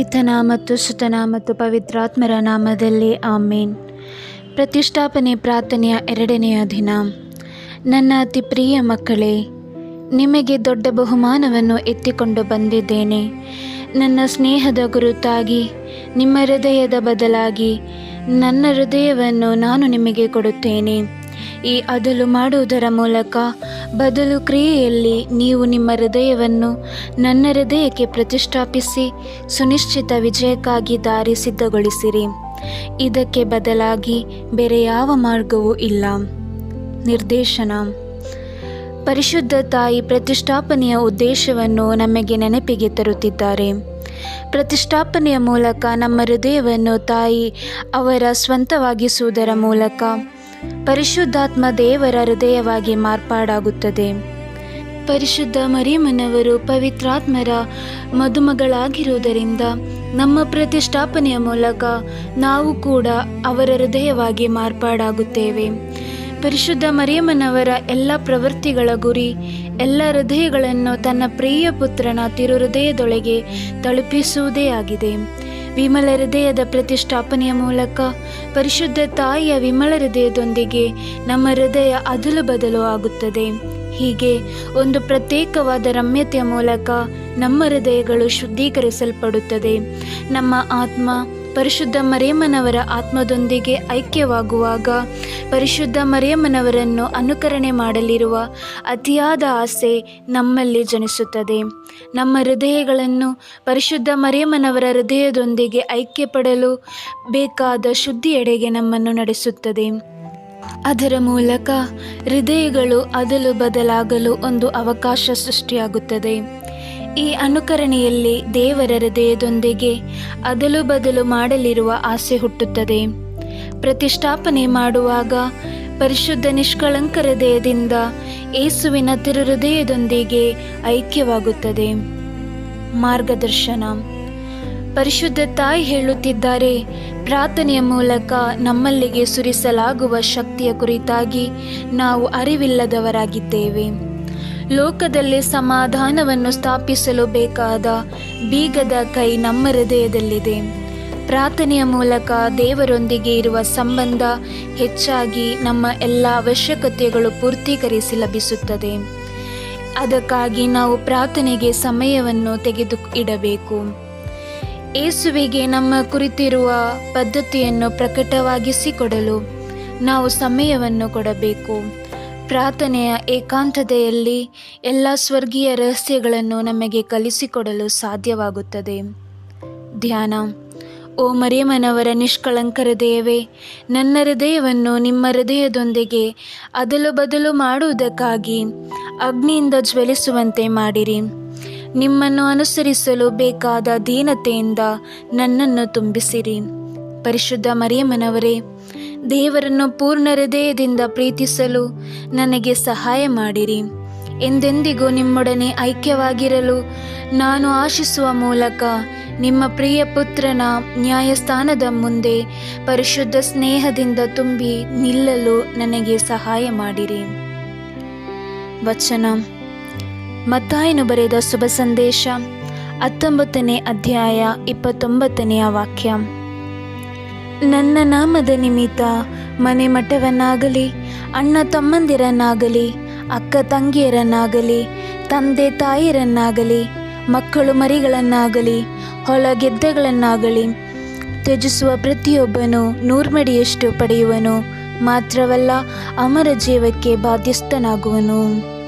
ಪಿತನ ಮತ್ತು ಸುತನ ಮತ್ತು ಪವಿತ್ರಾತ್ಮರ ನಾಮದಲ್ಲಿ ಆಮೇನ್. ಪ್ರತಿಷ್ಠಾಪನೆ ಪ್ರಾರ್ಥನೆಯ ಎರಡನೆಯ ದಿನ. ನನ್ನ ಅತಿ ಪ್ರಿಯ ಮಕ್ಕಳೇ, ನಿಮಗೆ ದೊಡ್ಡ ಬಹುಮಾನವನ್ನು ಎತ್ತಿಕೊಂಡು ಬಂದಿದ್ದೇನೆ. ನನ್ನ ಸ್ನೇಹದ ಗುರುತಾಗಿ, ನಿಮ್ಮ ಹೃದಯದ ಬದಲಾಗಿ, ನನ್ನ ಹೃದಯವನ್ನು ನಾನು ನಿಮಗೆ ಕೊಡುತ್ತೇನೆ. ಈ ಅದಲು ಮಾಡುವುದರ ಮೂಲಕ ಬದಲು ಕ್ರಿಯೆಯಲ್ಲಿ ನೀವು ನಿಮ್ಮ ಹೃದಯವನ್ನು ನನ್ನ ಹೃದಯಕ್ಕೆ ಪ್ರತಿಷ್ಠಾಪಿಸಿ ಸುನಿಶ್ಚಿತ ವಿಜಯಕ್ಕಾಗಿ ದಾರಿ ಸಿದ್ಧಗೊಳಿಸಿರಿ. ಇದಕ್ಕೆ ಬದಲಾಗಿ ಬೇರೆ ಯಾವ ಮಾರ್ಗವೂ ಇಲ್ಲ. ನಿರ್ದೇಶನ. ಪರಿಶುದ್ಧ ತಾಯಿ ಪ್ರತಿಷ್ಠಾಪನೆಯ ಉದ್ದೇಶವನ್ನು ನಮಗೆ ನೆನಪಿಗೆ ತರುತ್ತಿದ್ದಾರೆ. ಪ್ರತಿಷ್ಠಾಪನೆಯ ಮೂಲಕ ನಮ್ಮ ಹೃದಯವನ್ನು ತಾಯಿ ಅವರ ಸ್ವಂತವಾಗಿಸುವುದರ ಮೂಲಕ ಪರಿಶುದ್ಧಾತ್ಮ ದೇವರ ಹೃದಯವಾಗಿ ಮಾರ್ಪಾಡಾಗುತ್ತದೆ. ಪರಿಶುದ್ಧ ಮರಿಯಮ್ಮನವರು ಪವಿತ್ರಾತ್ಮರ ಮದುಮಗಳಾಗಿರುವುದರಿಂದ ನಮ್ಮ ಪ್ರತಿಷ್ಠಾಪನೆಯ ಮೂಲಕ ನಾವು ಕೂಡ ಅವರ ಹೃದಯವಾಗಿ ಮಾರ್ಪಾಡಾಗುತ್ತೇವೆ. ಪರಿಶುದ್ಧ ಮರಿಯಮ್ಮನವರ ಎಲ್ಲ ಪ್ರವೃತ್ತಿಗಳ ಗುರಿ, ಎಲ್ಲ ಹೃದಯಗಳನ್ನು ತನ್ನ ಪ್ರಿಯ ಪುತ್ರನ ತಿರುಹೃದಯದೊಳಗೆ ತಲುಪಿಸುವುದೇ ಆಗಿದೆ. ವಿಮಲ ಹೃದಯದ ಪ್ರತಿಷ್ಠಾಪನೆಯ ಮೂಲಕ ಪರಿಶುದ್ಧ ತಾಯಿಯ ವಿಮಲ ಹೃದಯದೊಂದಿಗೆ ನಮ್ಮ ಹೃದಯ ಅದಲು ಬದಲು ಆಗುತ್ತದೆ. ಹೀಗೆ ಒಂದು ಪ್ರತ್ಯೇಕವಾದ ರಮ್ಯತೆಯ ಮೂಲಕ ನಮ್ಮ ಹೃದಯಗಳು ಶುದ್ಧೀಕರಿಸಲ್ಪಡುತ್ತದೆ. ನಮ್ಮ ಆತ್ಮ ಪರಿಶುದ್ಧ ಮರೇಮನವರ ಆತ್ಮದೊಂದಿಗೆ ಐಕ್ಯವಾಗುವಾಗ ಪರಿಶುದ್ಧ ಮರಿಯಮ್ಮನವರನ್ನು ಅನುಕರಣೆ ಮಾಡಲಿರುವ ಅತಿಯಾದ ಆಸೆ ನಮ್ಮಲ್ಲಿ ಜನಿಸುತ್ತದೆ. ನಮ್ಮ ಹೃದಯಗಳನ್ನು ಪರಿಶುದ್ಧ ಮರಿಯಮ್ಮನವರ ಹೃದಯದೊಂದಿಗೆ ಐಕ್ಯಪಡಲು ಬೇಕಾದ ಶುದ್ಧಿಯೆಡೆಗೆ ನಮ್ಮನ್ನು ನಡೆಸುತ್ತದೆ. ಅದರ ಮೂಲಕ ಹೃದಯಗಳು ಅದಲು ಬದಲಾಗಲು ಒಂದು ಅವಕಾಶ ಸೃಷ್ಟಿಯಾಗುತ್ತದೆ. ಈ ಅನುಕರಣೆಯಲ್ಲಿ ದೇವರ ಹೃದಯದೊಂದಿಗೆ ಅದಲು ಬದಲು ಮಾಡಲಿರುವ ಆಸೆ ಹುಟ್ಟುತ್ತದೆ. ಪ್ರತಿಷ್ಠಾಪನೆ ಮಾಡುವಾಗ ಪರಿಶುದ್ಧ ನಿಷ್ಕಳಂಕ ಹೃದಯದಿಂದ ಏಸುವಿನ ತಿರುಹೃದಯದೊಂದಿಗೆ ಐಕ್ಯವಾಗುತ್ತದೆ. ಮಾರ್ಗದರ್ಶನ. ಪರಿಶುದ್ಧ ತಾಯಿ ಹೇಳುತ್ತಿದ್ದಾರೆ, ಪ್ರಾರ್ಥನೆಯ ಮೂಲಕ ನಮ್ಮಲ್ಲಿಗೆ ಸುರಿಸಲಾಗುವ ಶಕ್ತಿಯ ಕುರಿತಾಗಿ ನಾವು ಅರಿವಿಲ್ಲದವರಾಗಿದ್ದೇವೆ. ಲೋಕದಲ್ಲಿ ಸಮಾಧಾನವನ್ನು ಸ್ಥಾಪಿಸಲು ಬೇಕಾದ ಬೀಗದ ಕೈ ನಮ್ಮ ಹೃದಯದಲ್ಲಿದೆ. ಪ್ರಾರ್ಥನೆಯ ಮೂಲಕ ದೇವರೊಂದಿಗೆ ಇರುವ ಸಂಬಂಧ ಹೆಚ್ಚಾಗಿ ನಮ್ಮ ಎಲ್ಲ ಅವಶ್ಯಕತೆಗಳು ಪೂರ್ತೀಕರಿಸಿ ಲಭಿಸುತ್ತದೆ. ಅದಕ್ಕಾಗಿ ನಾವು ಪ್ರಾರ್ಥನೆಗೆ ಸಮಯವನ್ನು ತೆಗೆದು ಇಡಬೇಕು ಏಸುವಿಗೆ ನಮ್ಮ ಕುರಿತಿರುವ ಪದ್ಧತಿಯನ್ನು ಪ್ರಕಟವಾಗಿಸಿಕೊಡಲು ನಾವು ಸಮಯವನ್ನು ಕೊಡಬೇಕು. ಪ್ರಾರ್ಥನೆಯ ಏಕಾಂತತೆಯಲ್ಲಿ ಎಲ್ಲ ಸ್ವರ್ಗೀಯ ರಹಸ್ಯಗಳನ್ನು ನಮಗೆ ಕಲಿಸಿಕೊಡಲು ಸಾಧ್ಯವಾಗುತ್ತದೆ. ಧ್ಯಾನ. ಓ ಮರಿಯಮ್ಮನವರ ನಿಷ್ಕಳಂಕ ಹೃದಯವೇ ನನ್ನ ಹೃದಯವನ್ನು ನಿಮ್ಮ ಹೃದಯದೊಂದಿಗೆ ಅದಲು ಬದಲು ಮಾಡುವುದಕ್ಕಾಗಿ ಅಗ್ನಿಯಿಂದ ಜ್ವಲಿಸುವಂತೆ ಮಾಡಿರಿ. ನಿಮ್ಮನ್ನು ಅನುಸರಿಸಲು ಬೇಕಾದ ದೀನತೆಯಿಂದ ನನ್ನನ್ನು ತುಂಬಿಸಿರಿ. ಪರಿಶುದ್ಧ ಮರಿಯಮ್ಮನವರೇ, ದೇವರನ್ನು ಪೂರ್ಣ ಹೃದಯದಿಂದ ಪ್ರೀತಿಸಲು ನನಗೆ ಸಹಾಯ ಮಾಡಿರಿ. ಎಂದೆಂದಿಗೂ ನಿಮ್ಮೊಡನೆ ಐಕ್ಯವಾಗಿರಲು ನಾನು ಆಶಿಸುವ ಮೂಲಕ ನಿಮ್ಮ ಪ್ರಿಯ ಪುತ್ರನ ನ್ಯಾಯಸ್ಥಾನದ ಮುಂದೆ ಪರಿಶುದ್ಧ ಸ್ನೇಹದಿಂದ ತುಂಬಿ ನಿಲ್ಲಲು ನನಗೆ ಸಹಾಯ ಮಾಡಿರಿ. ವಚನ. ಮತ್ತಾಯನು ಬರೆದ ಶುಭ ಸಂದೇಶ ಹತ್ತೊಂಬತ್ತನೇ ಅಧ್ಯಾಯ ಇಪ್ಪತ್ತೊಂಬತ್ತನೆಯ ವಾಕ್ಯ. ನನ್ನ ನಾಮದ ನಿಮಿತ್ತ ಮನೆ ಮಠವನ್ನಾಗಲಿ, ಅಣ್ಣ ತಮ್ಮಂದಿರನ್ನಾಗಲಿ, ಅಕ್ಕ ತಂಗಿಯರನ್ನಾಗಲಿ, ತಂದೆ ತಾಯಿಯರನ್ನಾಗಲಿ, ಮಕ್ಕಳು ಮರಿಗಳನ್ನಾಗಲಿ, ಹೊಲ ಗೆದ್ದೆಗಳನ್ನಾಗಲಿ ತ್ಯಜಿಸುವ ಪ್ರತಿಯೊಬ್ಬನು ನೂರ್ಮಡಿಯಷ್ಟು ಪಡೆಯುವನು, ಮಾತ್ರವಲ್ಲ ಅಮರ ಜೀವಕ್ಕೆ ಬಾಧ್ಯಸ್ಥನಾಗುವನು.